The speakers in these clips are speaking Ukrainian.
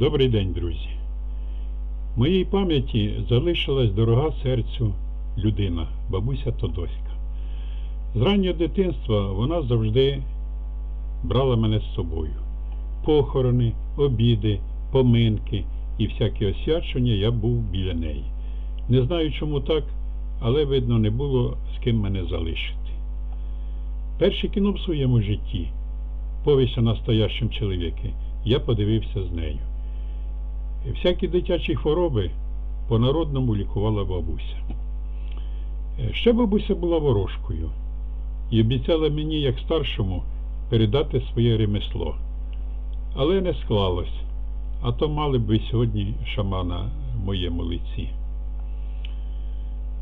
Добрий день, друзі. В моїй пам'яті залишилась дорога серцю людина, бабуся Тодоська. З раннього дитинства вона завжди брала мене з собою. Похорони, обіди, поминки і всякі освячення я був біля неї. Не знаю, чому так, але, видно, не було з ким мене залишити. Перше кіно в своєму житті, повість о настоящому чоловіки, я подивився з нею. Всякі дитячі хвороби по-народному лікувала бабуся. Е, Ще бабуся була ворожкою і обіцяла мені, як старшому, передати своє ремесло. Але не склалось, а то мали б ви сьогодні шамана моєму лиці.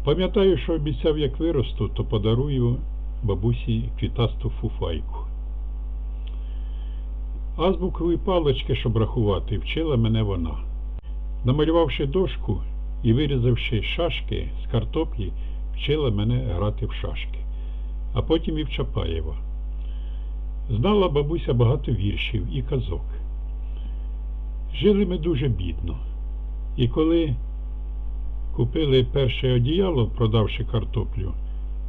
Пам'ятаю, що обіцяв, як виросту, то подарую бабусі квітасту фуфайку. Азбукові палички, щоб рахувати, вчила мене вона. Намалювавши дошку і вирізавши шашки з картоплі, вчила мене грати в шашки, а потім і в Чапаєва. Знала бабуся багато віршів і казок. Жили ми дуже бідно. І коли купили перше одіяло, продавши картоплю,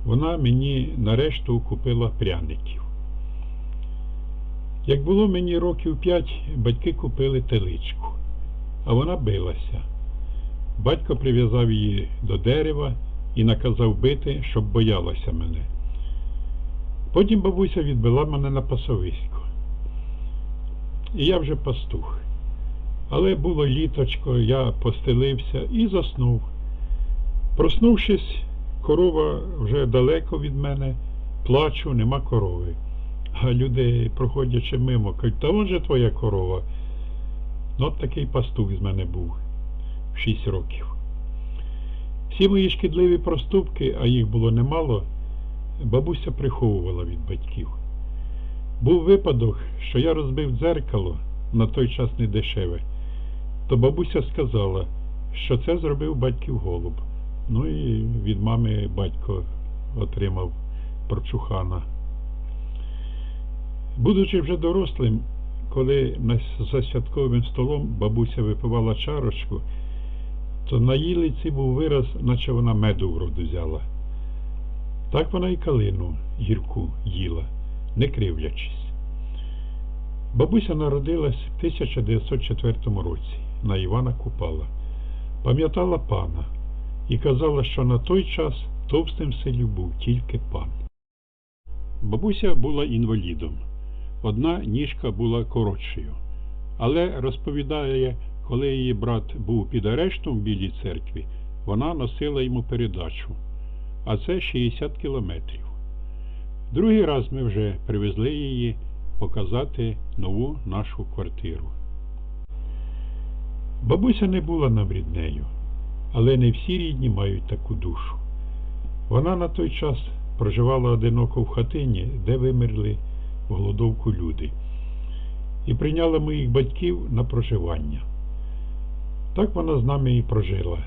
вона мені нарешту купила пряників. Як було мені років п'ять, батьки купили теличку, а вона билася. Батько прив'язав її до дерева і наказав бити, щоб боялася мене. Потім бабуся відбила мене на пасовисько. І я вже пастух. Але було літочко, я постелився і заснув. Проснувшись, корова вже далеко від мене, плачу, нема корови. А люди, проходячи мимо, кажуть, та он же твоя корова. Ну, от такий пастух з мене був в 6 років. Всі мої шкідливі проступки, а їх було немало, бабуся приховувала від батьків. Був випадок, що я розбив дзеркало, на той час не дешеве, то бабуся сказала, що це зробив батьків голуб. Ну і від мами батько отримав прочухана. Будучи вже дорослим, коли за святковим столом бабуся випивала чарочку, то на її лиці був вираз, наче вона меду в роду взяла. Так вона і калину гірку їла, не кривлячись. Бабуся народилась в 1904 році на Івана Купала. Пам'ятала пана і казала, що на той час товстим селі був тільки пан. Бабуся була інвалідом. Одна ніжка була коротшою. Але розповідає, коли її брат був під арештом в Білій церкві, вона носила йому передачу, а це 60 кілометрів. Другий раз ми вже привезли її показати нову нашу квартиру. Бабуся не була нам але не всі рідні мають таку душу. Вона на той час проживала одиноко в хатині, де вимерли голодовку люди, і прийняла моїх батьків на проживання. Так вона з нами і прожила,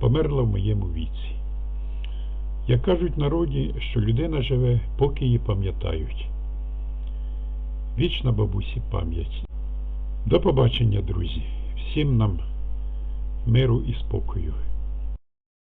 померла в моєму віці. Як кажуть народі, що людина живе, поки її пам'ятають. Вічна бабусі пам'ять. До побачення, друзі. Всім нам миру і спокою.